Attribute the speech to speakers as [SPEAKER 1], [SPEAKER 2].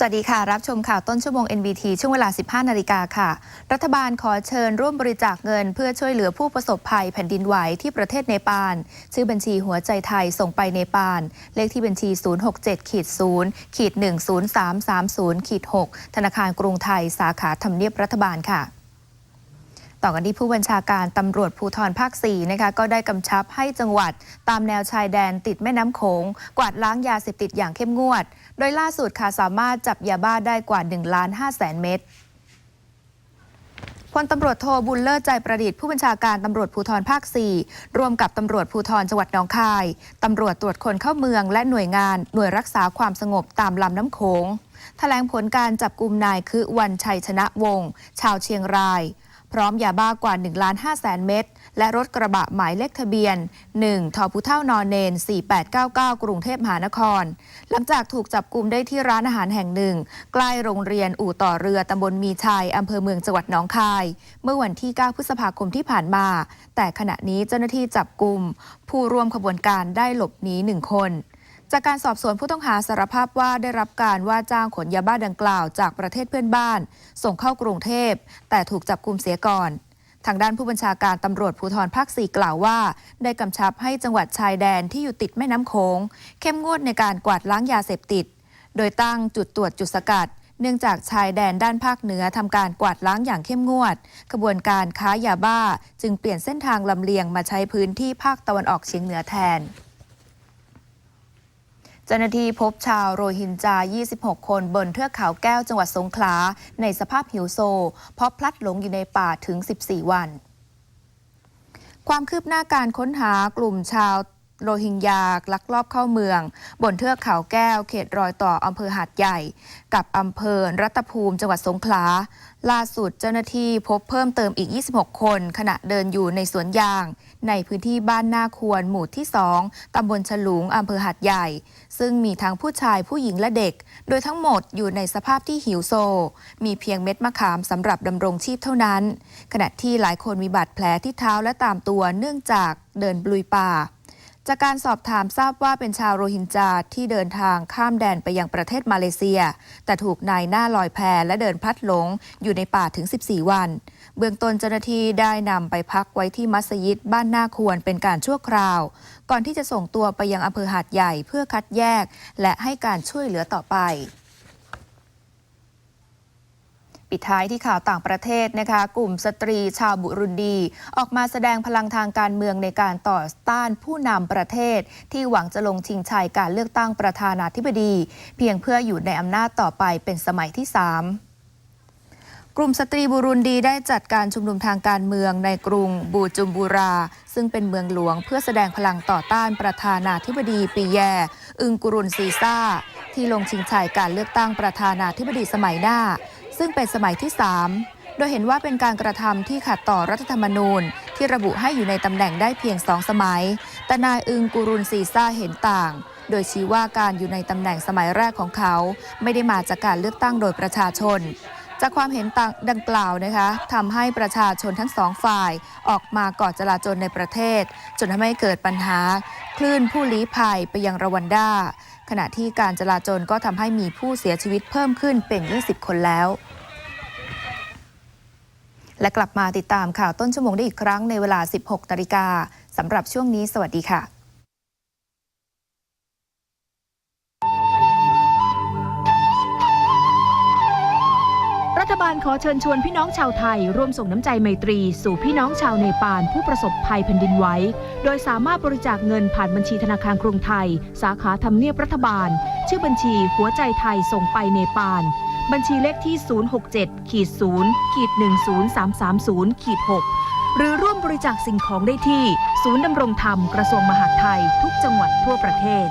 [SPEAKER 1] สวัสดีค่ะ รับชมข่าวต้นชั่วโมง NBT ช่วงเวลา 15 นาฬิกาค่ะ รัฐบาลขอเชิญร่วมบริจาคเงิน เพื่อช่วยเหลือผู้ประสบภัยแผ่นดินไหวที่ประเทศเนปาล ชื่อบัญชีหัวใจไทยส่งไปเนปาล เลขที่บัญชี 067ขีด0ขีด10330ขีด6ธนาคารกรุงไทยสาขาทำเนียบรัฐบาลค่ะ ต่อกันที่ผู้บัญชาการตำรวจภูธรภาค4นะคะก็ได้กำชับให้จังหวัด ตามแนวชายแดนติดแม่น้ำโขง กวาดล้างยาเสพติดอย่างเข้มงวด โดยล่าสุดค่ะสามารถจับยาบ้าได้กว่า1ล้าน5แสนเม็ดพลตำรวจโทบุญเลิศใจประดิษฐ์ผู้บัญชาการตำรวจภูธรภาค 4 ร่วมกับตำรวจภูธรจังหวัดหนองคาย ตำรวจตรวจคนเข้าเมืองและหน่วยงาน หน่วยรักษาความสงบตามลำน้ำโขงแถลงผลการจับกลุ่มนายคือวันชัยชนะวงศ์ชาวเชียงราย พร้อมยาบ้ากว่า1ล้าน5แสนเม็ดและรถกระบะหมายเลขทะเบียน 1ทอพุเท่านอนเนน 4899 กรุงเทพมหานคร หลังจากถูกจับกลุ่มได้ที่ร้านอาหารแห่งหนึ่ง ใกล้โรงเรียนอู่ต่อเรือตำบลมีชัยอำเภอเมืองจังหวัดหนองคาย เมื่อวันที่ 9 พฤษภาคมที่ผ่านมา แต่ขณะนี้เจ้าหน้าที่จับกลุ่มผู้ร่วมขบวนการได้หลบหนีหนึ่งคน จากการสอบสวนผู้ต้องหาสารภาพว่าได้รับการว่าจ้างขนยาบ้าดังกล่าวจากประเทศเพื่อนบ้าน ส่งเข้ากรุงเทพ แต่ถูกจับกุมเสียก่อน ทางด้านผู้บัญชาการตำรวจภูธรภาค4กล่าวว่า ได้กำชับให้จังหวัดชายแดนที่อยู่ติดแม่น้ำโขงเข้มงวดในการกวาดล้างยาเสพติด โดยตั้งจุดตรวจจุดสกัด เนื่องจากชายแดนด้านภาคเหนือทำการกวาดล้างอย่างเข้มงวดขบวนการค้ายาบ้า จึงเปลี่ยนเส้นทางลำเลียงมาใช้พื้นที่ภาคตะวันออกเฉียงเหนือแทน เจ้าหน้าที่พบชาวโรฮินจา26 คนบนเทือกเขาแก้วจังหวัดสงขลา ในสภาพหิวโซ เพราะพลัดหลงอยู่ในป่าถึง 14 วัน ความคืบหน้าการค้นหากลุ่มชาว โรฮิงญาลักลอบเข้าเมือง บนเทือกเขาแก้ว เขตรอยต่ออำเภอหาดใหญ่ กับอำเภอรัตภูมิจังหวัดสงขลา ล่าสุดเจ้าหน้าที่พบเพิ่มเติมอีก 26 คน ขณะเดินอยู่ในสวนยาง ในพื้นที่บ้านนาควรหมู่ที่ 2 ตำบลฉลุงอำเภอหาดใหญ่ ซึ่งมีทั้งผู้ชายผู้หญิงและเด็ก โดยทั้งหมดอยู่ในสภาพที่หิวโซ มีเพียงเม็ดมะขามสำหรับดำรงชีพเท่านั้น ขณะที่หลายคนมีบาดแผลที่เท้าและตามตัวเนื่องจากเดินบลุยป่า จากการสอบถามทราบว่าเป็นชาวโรฮิงญาที่เดินทางข้ามแดนไปยังประเทศมาเลเซีย แต่ถูกนายหน้าลอยแพและเดินพลัดหลงอยู่ในป่าถึง 14 วัน เบื้องต้นเจ้าหน้าที่ได้นำไปพักไว้ที่มัสยิดบ้านหน้าควรเป็นการชั่วคราว ก่อนที่จะส่งตัวไปยังอำเภอหาดใหญ่เพื่อคัดแยก และให้การช่วยเหลือต่อไป ปิดท้ายที่ข่าวต่างประเทศนะคะกลุ่มสตรีชาวบุรุนดี ออกมาแสดงพลังทางการเมืองในการต่อต้านผู้นำประเทศ ที่หวังจะลงชิงชัยการเลือกตั้งประธานาธิบดี เพียงเพื่ออยู่ในอำนาจต่อไปเป็นสมัยที่3กลุ่มสตรีบุรุนดีได้จัดการชุมนุมทางการเมืองในกรุงบูจุมบูรา ซึ่งเป็นเมืองหลวงเพื่อแสดงพลังต่อต้านประธานาธิบดีปีแย อึงกุรุนซีซ่า ที่ลงชิงชัยการเลือกตั้งประธานาธิบดีสมัยหน้า ซึ่งเป็นสมัยที่ 3 โดยเห็นว่าเป็นการกระทำที่ขัดต่อรัฐธรรมนูญ ที่ระบุให้อยู่ในตำแหน่งได้เพียงสองสมัย แต่นายอึงกุรุนซีซ่าเห็นต่าง โดยชี้ว่าการอยู่ในตำแหน่งสมัยแรกของเขา ไม่ได้มาจากการเลือกตั้งโดยประชาชนจากความเห็นต่างดังกล่าวนะคะทำให้ประชาชนทั้งสองฝ่ายออกมาก่อจลาจลในประเทศ จนทำให้เกิดปัญหา คลื่นผู้ลี้ภัยไปยังรวันดา ขณะที่การจลาจรก็ทำให้มีผู้เสียชีวิตเพิ่มขึ้นเป็น 20 คนแล้ว และกลับมาติดตามข่าวต้นชั่วโมงได้อีกครั้งในเวลา 16นาฬิกาสำหรับช่วงนี้สวัสดีค่ะ
[SPEAKER 2] บาลขอเชิญชวนพี่น้องชาวไทย ร่วมส่งน้ำใจไมตรี สู่พี่น้องชาวเนปาลผู้ประสบภัยแผ่นดินไหวโดยสามารถบริจาคเงินผ่านบัญชีธนาคารกรุงไทย สาขาทำเนียบรัฐบาล ชื่อบัญชีหัวใจไทยส่งไปเนปาลบัญชีเลขที่ 067ขีด0ขีด10330ขีด6หรือร่วมบริจาคสิ่งของได้ที่ ศูนย์ดำรงธรรมกระทรวงมหาดไทย ทุกจังหวัดทั่วประเทศ